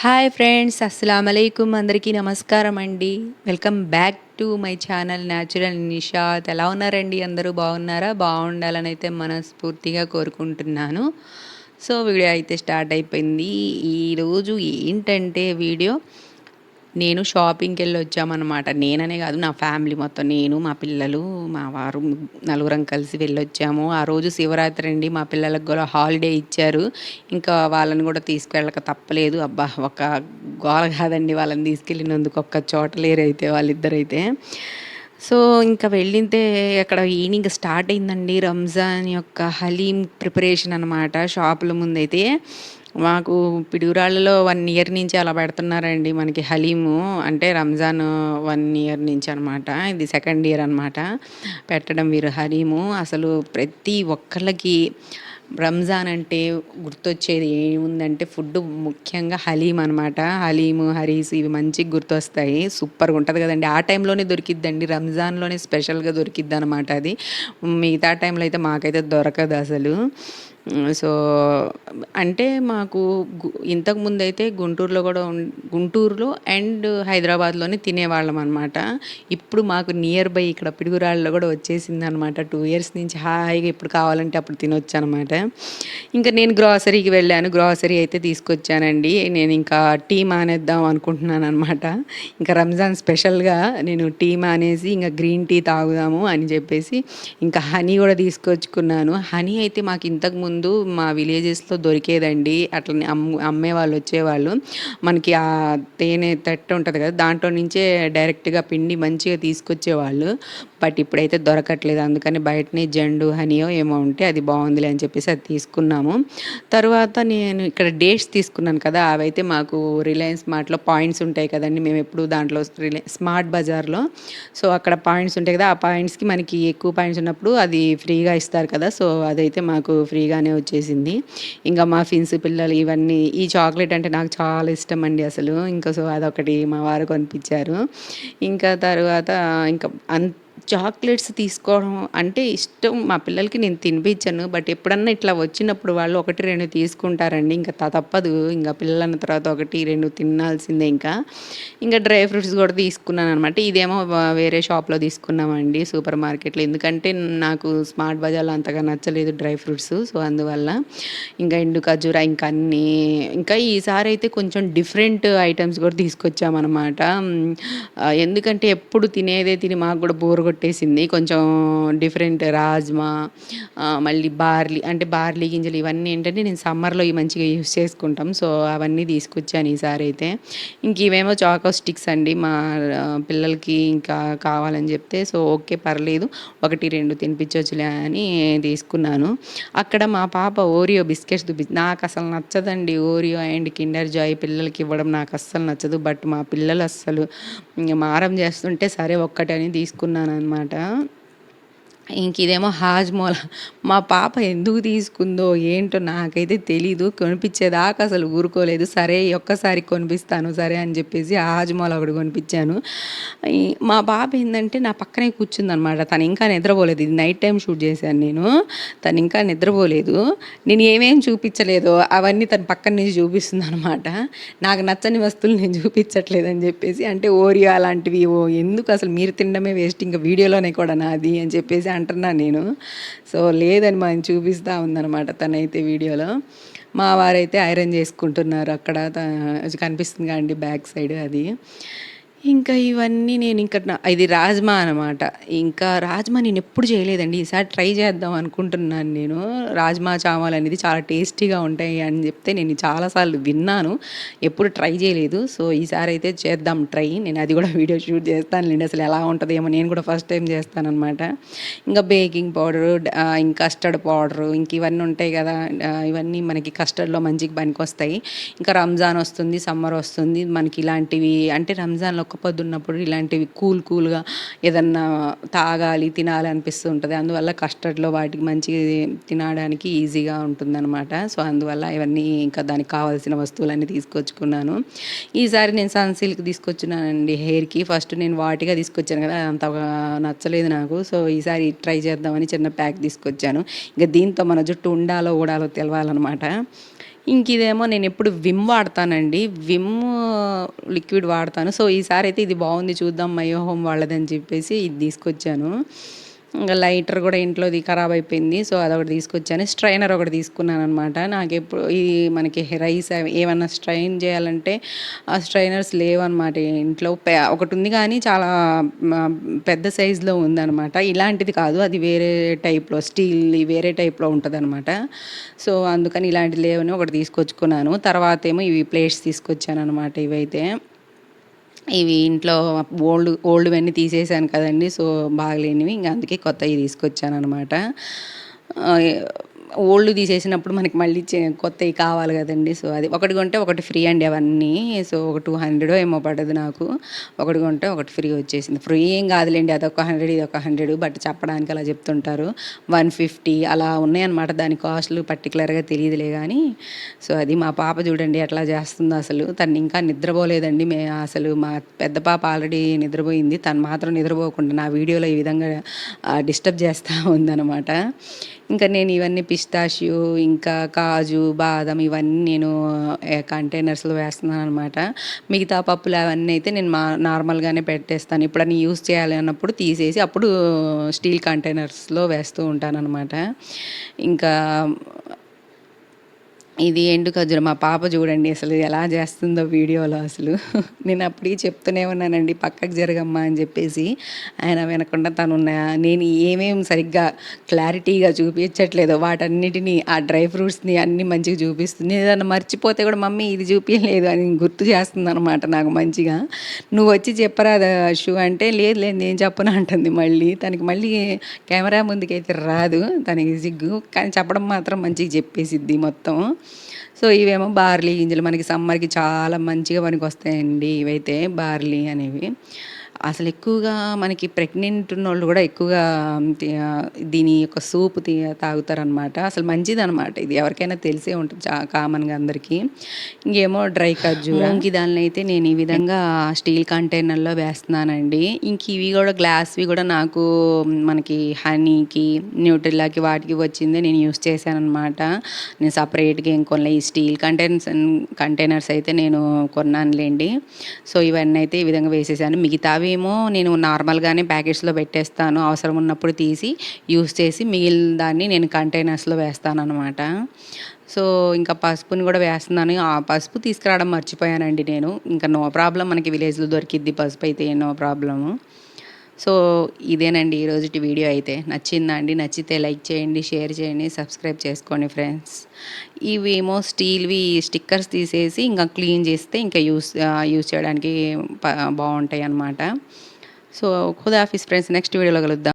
Hi friends అస్సలం అలైకుమ్ అందరికీ నమస్కారం అండి. Welcome back to my channel natural Nishad. ఎలా ఉన్నారండి? అందరూ బాగున్నారా? బాగుండాలని అయితే మనస్ఫూర్తిగా కోరుకుంటున్నాను. సో వీడియో అయితే స్టార్ట్ అయిపోయింది. ఈరోజు ఏంటంటే వీడియో నేను షాపింగ్కి వెళ్ళి వచ్చామన్నమాట నేననే కాదు నా ఫ్యామిలీ మొత్తం. నేను మా పిల్లలు మా వారు నలుగురం కలిసి వెళ్ళొచ్చాము. ఆ రోజు శివరాత్రి అండి మా పిల్లలకు కూడా హాలిడే ఇచ్చారు. ఇంకా వాళ్ళని కూడా తీసుకెళ్ళక తప్పలేదు. అబ్బా ఒక గోల కాదండి వాళ్ళని తీసుకెళ్ళినందుకు. ఒక్క చోట లేరైతే వాళ్ళిద్దరైతే. సో ఇంకా వెళ్ళితే అక్కడ ఈవినింగ్ స్టార్ట్ అయిందండి. రంజాన్ యొక్క హలీం ప్రిపరేషన్ అనమాట షాపుల ముందైతే. మాకు పిడుగురాళ్ళలో వన్ ఇయర్ నుంచి అలా పెడుతున్నారండి మనకి హలీము. అంటే రంజాన్ వన్ ఇయర్ నుంచి అనమాట ఇది సెకండ్ ఇయర్ అనమాట పెట్టడం వీరు హలీము. అసలు ప్రతి ఒక్కళ్ళకి రంజాన్ అంటే గుర్తొచ్చేది ఏముందంటే ఫుడ్ ముఖ్యంగా హలీం అనమాట హలీము హరీస్ ఇవి మంచిగా గుర్తొస్తాయి. సూపర్గా ఉంటుంది కదండి. ఆ టైంలోనే దొరికిద్దండి. రంజాన్లోనే స్పెషల్గా దొరికిద్ది అనమాట అది. మిగతా టైంలో అయితే మాకైతే దొరకదు అసలు. సో అంటే మాకు ఇంతకుముందు అయితే గుంటూరులో కూడా గుంటూరులో అండ్ హైదరాబాద్లోనే తినేవాళ్ళం అనమాట ఇప్పుడు మాకు నియర్ బై ఇక్కడ పిడుగురాళ్ళలో కూడా వచ్చేసింది అనమాట టూ ఇయర్స్ నుంచి హాయిగా ఇప్పుడు కావాలంటే అప్పుడు తినొచ్చు అనమాట ఇంకా నేను గ్రాసరీకి వెళ్ళాను. గ్రాసరీ అయితే తీసుకొచ్చానండి. నేను ఇంకా టీ మానేద్దాం అనుకుంటున్నాను అనమాట ఇంకా రంజాన్ స్పెషల్గా నేను టీ మానేసి ఇంకా గ్రీన్ టీ తాగుదాము అని చెప్పేసి ఇంకా హనీ కూడా తీసుకొచ్చుకున్నాను. హనీ అయితే మాకు ఇంతకుముందు ముందు ముందు మా విలేజెస్లో దొరికేదండి. అట్లనే అమ్ము అమ్మే వాళ్ళు వచ్చేవాళ్ళు. మనకి ఆ తేనె తట్టు ఉంటుంది కదా దాంట్లో నుంచే డైరెక్ట్గా పిండి మంచిగా తీసుకొచ్చేవాళ్ళు. బట్ ఇప్పుడైతే దొరకట్లేదు. అందుకని బయటనే జండు హనీయో ఏమో ఉంటే అది బాగుందిలే అని చెప్పేసి అది తీసుకున్నాము. తర్వాత నేను ఇక్కడ డేట్స్ తీసుకున్నాను కదా అవైతే మాకు రిలయన్స్ మార్ట్లో పాయింట్స్ ఉంటాయి కదండి. మేము ఎప్పుడు దాంట్లో రిలయ స్మార్ట్ బజార్లో. సో అక్కడ పాయింట్స్ ఉంటాయి కదా ఆ పాయింట్స్కి మనకి ఎక్కువ పాయింట్స్ ఉన్నప్పుడు అది ఫ్రీగా ఇస్తారు కదా. సో అదైతే మాకు ఫ్రీగా బాగానే వచ్చేసింది. ఇంకా మా ఫిన్స్ పిల్లలు ఇవన్నీ ఈ చాక్లెట్ అంటే నాకు చాలా ఇష్టం అండి అసలు. ఇంకా సో అదొకటి మా వారు కొనిపించారు. ఇంకా తర్వాత ఇంకా అంత చాక్లెట్స్ తీసుకోవడం అంటే ఇష్టం. మా పిల్లలకి నేను తినిపించాను బట్ ఎప్పుడన్నా ఇట్లా వచ్చినప్పుడు వాళ్ళు ఒకటి రెండు తీసుకుంటారండి. ఇంకా తప్పదు. ఇంకా పిల్లలన్న తర్వాత ఒకటి రెండు తినాల్సిందే ఇంకా. ఇంకా డ్రై ఫ్రూట్స్ కూడా తీసుకున్నాను అనమాట ఇదేమో వేరే షాప్లో తీసుకున్నామండి సూపర్ మార్కెట్లో. ఎందుకంటే నాకు స్మార్ట్ బజార్లో అంతగా నచ్చలేదు డ్రై ఫ్రూట్స్. సో అందువల్ల ఇంకా ఎండు ఖజూర ఇంకా అన్నీ. ఇంకా ఈసారి అయితే కొంచెం డిఫరెంట్ ఐటమ్స్ కూడా తీసుకొచ్చామన్నమాట. ఎందుకంటే ఎప్పుడు తినేదే తిని మాకు కూడా బోర్ కొట్టేసింది. కొంచెం డిఫరెంట్ రాజ్మా మళ్ళీ బార్లీ అంటే బార్లీ గింజలు ఇవన్నీ ఏంటంటే నేను సమ్మర్లో ఇవి మంచిగా యూస్ చేసుకుంటాం. సో అవన్నీ తీసుకొచ్చాను ఈసారి అయితే. ఇంక ఇవేమో చాకో స్టిక్స్ అండి. మా పిల్లలకి ఇంకా కావాలని చెప్తే సో ఓకే పర్లేదు. ఒకటి రెండు తినిపించవచ్చులే అని తీసుకున్నాను. అక్కడ మా పాప ఓరియో బిస్కెట్స్ చూపి నాకు అసలు నచ్చదండి ఓరియో అండ్ కిండర్ జాయ్ పిల్లలకి ఇవ్వడం. నాకు అస్సలు నచ్చదు. బట్ మా పిల్లలు అస్సలు మారం చేస్తుంటే సరే ఒక్కటని తీసుకున్నాను అనమాట ఇంక ఇదేమో హాజ్మోల. మా పాప ఎందుకు తీసుకుందో ఏంటో నాకైతే తెలీదు. కొనిపించేదాకా అసలు ఊరుకోలేదు. సరే ఒక్కసారి కొనిపిస్తాను సరే అని చెప్పేసి హాజ్మోల ఒకటి కొనిపించాను. మా పాప ఏంటంటే నా పక్కనే కూర్చుందనమాట. తను ఇంకా నిద్రపోలేదు. ఇది నైట్ టైం షూట్ చేశాను నేను. తను ఇంకా నిద్రపోలేదు. నేను ఏమేం చూపించలేదో అవన్నీ తన పక్కన నుంచి చూపిస్తుంది అనమాట నాకు నచ్చని వస్తువులు నేను చూపించట్లేదు అని చెప్పేసి అంటే ఓరియో అలాంటివి ఓ ఎందుకు అసలు మీరు తినడమే వేస్ట్. ఇంకా వీడియోలోనే కూడా నాది అని చెప్పేసి అంటున్నా నేను. సో లేదని మనం చూపిస్తూ ఉందన్నమాట తనైతే వీడియోలో. మా వారైతే ఐరన్ చేసుకుంటున్నారు అక్కడ. కనిపిస్తుంది కదండి బ్యాక్ సైడ్ అది. ఇంకా ఇవన్నీ నేను ఇంకా ఇది రాజ్మా అనమాట ఇంకా రాజ్మా నేను ఎప్పుడు చేయలేదండి. ఈసారి ట్రై చేద్దాం అనుకుంటున్నాను నేను. రాజ్మా చామాలు అనేది చాలా టేస్టీగా ఉంటాయి అని చెప్తే నేను చాలాసార్లు విన్నాను. ఎప్పుడు ట్రై చేయలేదు. సో ఈసారి అయితే చేద్దాం ట్రై. నేను అది కూడా వీడియో షూట్ చేస్తానులేండి అసలు ఎలా ఉంటుందేమో నేను కూడా ఫస్ట్ టైం చేస్తానమాట ఇంకా బేకింగ్ పౌడరు ఇంకా కస్టర్డ్ పౌడరు ఇంక ఇవన్నీ ఉంటాయి కదా. ఇవన్నీ మనకి కస్టర్డ్లో మంచిగా పనికి వస్తాయి ఇంకా రంజాన్ వస్తుంది సమ్మర్ వస్తుంది. మనకి ఇలాంటివి అంటే రంజాన్లో పొద్దున్నప్పుడు ఇలాంటివి కూల్ కూల్గా ఏదన్నా తాగాలి తినాలి అనిపిస్తూ ఉంటుంది అందువల్ల కస్టర్డ్లో వాటికి మంచిగా తినడానికి ఈజీగా ఉంటుందన్నమాట. సో అందువల్ల ఇవన్నీ ఇంకా దానికి కావాల్సిన వస్తువులన్నీ తీసుకొచ్చుకున్నాను. ఈసారి నేను సన్ సిల్క్ తీసుకొచ్చున్నానండి హెయిర్కి. ఫస్ట్ నేను వాటిగా తీసుకొచ్చాను కదా అంత నచ్చలేదు నాకు. సో ఈసారి ట్రై చేద్దామని చిన్న ప్యాక్ తీసుకొచ్చాను. ఇంకా దీంతో మన జుట్టు ఉండాలో ఊడాలో తెలవాలన్నమాట. ఇంక ఇదేమో నేను ఎప్పుడు విమ్ వాడతానండి. విమ్ లిక్విడ్ వాడతాను. సో ఈసారి అయితే ఇది బాగుంది చూద్దాం మయో హోమ్ వాళ్ళదని చెప్పేసి ఇది తీసుకొచ్చాను. ఇంకా లైటర్ కూడా ఇంట్లోది ఖరాబ్ అయిపోయింది. సో అదొకటి తీసుకొచ్చాను. స్ట్రైనర్ ఒకటి తీసుకున్నాను అనమాట నాకు ఎప్పుడు ఇది మనకి రైస్ ఏమన్నా స్ట్రైన్ చేయాలంటే ఆ స్ట్రైనర్స్ లేవన్నమాట ఇంట్లో. ఒకటి ఉంది కానీ చాలా పెద్ద సైజులో ఉందన్నమాట. ఇలాంటిది కాదు. అది వేరే టైప్లో స్టీల్ వేరే టైప్లో ఉంటుంది అనమాట సో అందుకని ఇలాంటి లేవని ఒకటి తీసుకొచ్చుకున్నాను. తర్వాత ఏమో ఇవి ప్లేట్స్ తీసుకొచ్చాను అనమాట ఇవైతే. ఇవి ఇంట్లో ఓల్డ్ ఓల్డ్వన్నీ తీసేసాను కదండి సో బాగలేనివి. ఇంకా అందుకే కొత్తవి తీసుకొచ్చాను అనమాట ఓల్డ్ తీసేసినప్పుడు మనకి మళ్ళీ చే- కొత్తవి కావాలి కదండి. సో అది ఒకటి కొంటే ఒకటి ఫ్రీ అండి అవన్నీ. సో ఒక టూ హండ్రెడ్ ఏమో పడదు నాకు. ఒకటి కొంటే ఒకటి ఫ్రీ వచ్చేసింది. ఫ్రీ ఏం కాదులేండి. అదొక హండ్రెడ్ ఇది ఒక హండ్రెడ్. బట్ చెప్పడానికి అలా చెప్తుంటారు. వన్ ఫిఫ్టీ అలా ఉన్నాయన్నమాట. దాని కాస్ట్లు పర్టికులర్గా తెలియదులే కానీ సో అది మా పాప చూడండి ఎట్లా చేస్తుందో అసలు. తను ఇంకా నిద్రపోలేదండి. మే అసలు మా పెద్ద పాప ఆల్రెడీ నిద్రపోయింది. తను మాత్రం నిద్రపోకుండా నా వీడియోలో ఈ విధంగా డిస్టర్బ్ చేస్తూ ఉందన్నమాట. ఇంకా నేను ఇవన్నీ పిస్తాషియో ఇంకా కాజు బాదం ఇవన్నీ నేను కంటైనర్స్లో వేస్తున్నాను అనమాట మిగతా పప్పులు అవన్నీ అయితే నేను మా నార్మల్గానే పెట్టేస్తాను. ఇప్పుడు అని యూస్ చేయాలి అన్నప్పుడు తీసేసి అప్పుడు స్టీల్ కంటైనర్స్లో వేస్తూ ఉంటాను అనమాట ఇంకా ఇది ఎండు ఖర్జూరం మా పాప చూడండి అసలు ఎలా చేస్తుందో వీడియోలో అసలు. నేను అప్పటికి చెప్తూనే ఉన్నానండి పక్కకు జరగమ్మా అని చెప్పేసి. ఆయన వినకుండా తను నేను ఏమేం సరిగ్గా క్లారిటీగా చూపించట్లేదు వాటన్నిటిని ఆ డ్రై ఫ్రూట్స్ని అన్ని మంచిగా చూపిస్తుంది ఏదన్నా మర్చిపోతే కూడా మమ్మీ ఇది చూపించలేదు అని గుర్తు చేస్తుంది అనమాట నాకు మంచిగా. నువ్వు వచ్చి చెప్పరా షూ అంటే లేదు లేదు నేను చెప్పను అంటుంది మళ్ళీ. తనకి మళ్ళీ కెమెరా ముందుకైతే రాదు తనకి సిగ్గు కానీ చెప్పడం మాత్రం మంచిగా చెప్పేసిద్ది మొత్తం. సో ఇవేమో బార్లీ గింజలు మనకి సమ్మర్కి చాలా మంచిగా పనికి వస్తాయండి ఇవైతే బార్లీ అనేవి. అసలు ఎక్కువగా మనకి ప్రెగ్నెంట్ ఉన్న వాళ్ళు కూడా ఎక్కువగా దీని యొక్క సూప్ తాగుతారనమాట అసలు మంచిది అనమాట ఇది. ఎవరికైనా తెలిసే ఉంటుంది చా కామన్గా అందరికీ. ఇంకేమో డ్రై ఖర్జూర. ఇంక దానిలో అయితే నేను ఈ విధంగా స్టీల్ కంటైనర్లో వేస్తున్నానండి. ఇంక ఇవి కూడా గ్లాస్వి కూడా నాకు మనకి హనీకి న్యూట్రిల్లాకి వాటికి వచ్చిందే నేను యూస్ చేశాను అనమాట నేను సపరేట్గా ఏం కొనలే. ఈ స్టీల్ కంటైనర్స్ కంటైనర్స్ అయితే నేను కొన్నానులేండి. సో ఇవన్నీ అయితే ఈ విధంగా వేసేసాను. మిగతావి ఏమో నేను నార్మల్గానే ప్యాకెట్స్లో పెట్టేస్తాను. అవసరం ఉన్నప్పుడు తీసి యూస్ చేసి మిగిలిన దాన్ని నేను కంటైనర్స్లో వేస్తాను అనమాట సో ఇంకా పసుపుని కూడా వేస్తున్నాను. ఆ పసుపు తీసుకురావడం మర్చిపోయానండి నేను. ఇంకా నో ప్రాబ్లం మనకి విలేజ్లో దొరికిద్ది పసుపు అయితే నో ప్రాబ్లము సో ఇదేనండి ఈరోజుటి వీడియో అయితే. నచ్చిందా అండి? నచ్చితే లైక్ చేయండి షేర్ చేయండి సబ్స్క్రైబ్ చేసుకోండి ఫ్రెండ్స్. ఇవేమో స్టీల్వి స్టిక్కర్స్ తీసేసి ఇంకా క్లీన్ చేస్తే ఇంకా యూస్ యూస్ చేయడానికి బాగుంటాయి అన్నమాట సో ఖుదాఫీస్ ఫ్రెండ్స్ నెక్స్ట్ వీడియోలో కలుద్దాం.